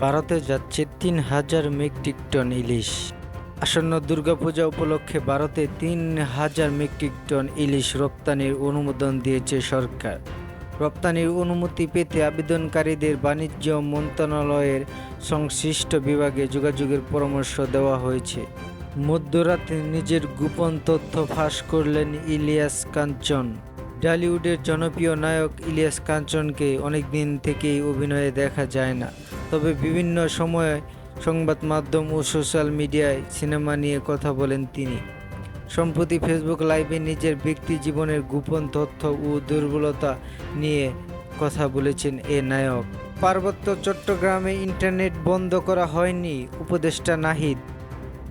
ভারতে যাচ্ছে তিন হাজার মেট্রিক টন ইলিশ। আসন্ন দুর্গাপূজা উপলক্ষে ভারতে তিন হাজার মেট্রিক টন ইলিশ রপ্তানির অনুমোদন দিয়েছে সরকার। রপ্তানির অনুমতি পেতে আবেদনকারীদের বাণিজ্য মন্ত্রণালয়ের সংশ্লিষ্ট বিভাগে যোগাযোগের পরামর্শ দেওয়া হয়েছে। মধ্যরাতে নিজের গোপন তথ্য ফাঁস করলেন ইলিয়াস কাঞ্চন। ডালিউডের জনপ্রিয় নায়ক ইলিয়াস কাঞ্চনকে অনেকদিন থেকেই অভিনয়ে দেখা যায় না। তবে বিভিন্ন সময়ে সংবাদ মাধ্যম ও সোশ্যাল মিডিয়ায় সিনেমা নিয়ে কথা বলেন তিনি। সম্প্রতি ফেসবুক লাইভে নিজের ব্যক্তি জীবনের গোপন তথ্য ও দুর্বলতা নিয়ে কথা বলেছেন এ নায়ক। পার্বত্য চট্টগ্রামে ইন্টারনেট বন্ধ করা হয়নি, উপদেষ্টা নাহিদ।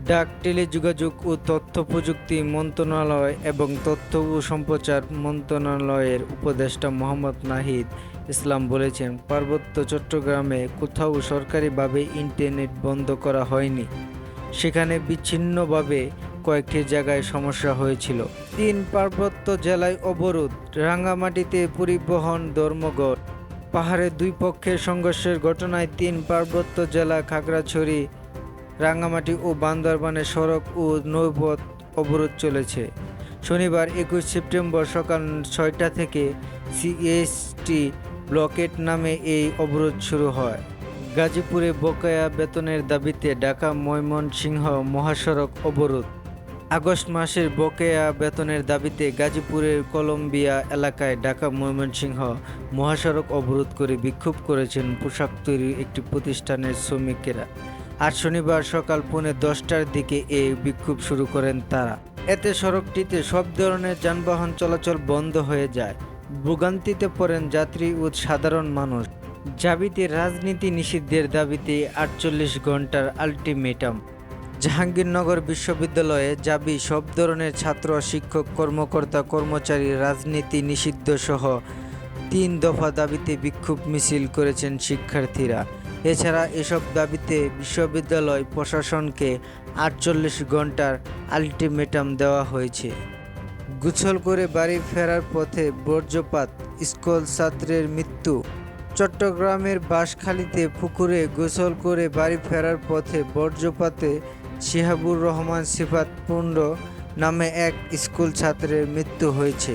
ডাক টেলিযোগাযোগ ও তথ্য প্রযুক্তি মন্ত্রণালয় এবং তথ্য ও সম্প্রচার মন্ত্রণালয়ের উপদেষ্টা মোহাম্মদ নাহিদ ইসলাম বলেছেন, পার্বত্য চট্টগ্রামে কোথাও সরকারিভাবে ইন্টারনেট বন্ধ করা হয়নি। সেখানে বিচ্ছিন্নভাবে কয়েকটি জায়গায় সমস্যা হয়েছিল। তিন পার্বত্য জেলায় অবরোধ, রাঙ্গামাটিতে পরিবহন ধর্মঘট, পাহাড়ে দুই পক্ষের সংঘর্ষের ঘটনায় তিন পার্বত্য জেলা খাগড়াছড়ি রাঙ্গামাটি ও বান্দরবানে সড়ক ও নৌপথ অবরোধ চলেছে। শনিবার একুশ সেপ্টেম্বর সকাল ছয়টা থেকে সিএসটি ব্লকেট নামে এই অবরোধ শুরু হয়। গাজীপুরে বকেয়া বেতনের দাবিতে ঢাকা ময়মনসিংহ মহাসড়ক অবরোধ। আগস্ট মাসের বকেয়া বেতনের দাবিতে গাজীপুরের কলম্বিয়া এলাকায় ঢাকা ময়মনসিংহ মহাসড়ক অবরোধ করে বিক্ষোভ করেছেন পোশাক তৈরির একটি প্রতিষ্ঠানের শ্রমিকেরা। আজ শনিবার সকাল পৌনে দশটার দিকে এই বিক্ষোভ শুরু করেন তারা। এতে সড়কটিতে সব ধরনের যানবাহন চলাচল বন্ধ হয়ে যায়। ভোগান্তিতে পড়েন যাত্রী ও সাধারণ মানুষ। জাবিতে রাজনীতি নিষিদ্ধের দাবিতে আটচল্লিশ ঘণ্টার আলটিমেটাম। জাহাঙ্গীরনগর বিশ্ববিদ্যালয়ে জাবি সব ধরনের ছাত্র, শিক্ষক, কর্মকর্তা, কর্মচারী রাজনীতি নিষিদ্ধ সহ তিন দফা দাবিতে বিক্ষোভ মিছিল করেছেন শিক্ষার্থীরা। এছাড়া এসব দাবিতে বিশ্ববিদ্যালয় প্রশাসনকে আটচল্লিশ ঘণ্টার আলটিমেটাম দেওয়া হয়েছে। গুছল করে বাড়ি ফেরার পথে বর্জ্যপাত, স্কুল ছাত্রের মৃত্যু। চট্টগ্রামের বাঁশখালীতে পুকুরে গোসল করে বাড়ি ফেরার পথে বর্জ্যপাতে শিহাবুর রহমান সিফাত পুণ্ড নামে এক স্কুল ছাত্রের মৃত্যু হয়েছে।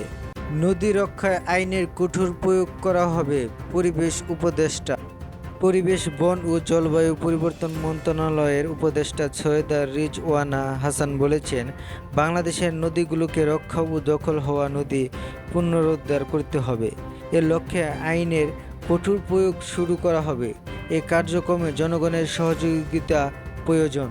নদী রক্ষায় আইনের কঠোর প্রয়োগ করা হবে, পরিবেশ উপদেষ্টা। পরিবেশ, বন ও জলবায়ু পরিবর্তন মন্ত্রণালয়ের উপদেষ্টা ছয়দার রিজ ওয়ানা হাসান বলেছেন, বাংলাদেশের নদীগুলোকে রক্ষা ও দখল হওয়া নদী পুনরুদ্ধার করতে হবে। এর লক্ষ্যে আইনের কঠোর প্রয়োগ শুরু করা হবে। এ কার্যক্রমে জনগণের সহযোগিতা প্রয়োজন।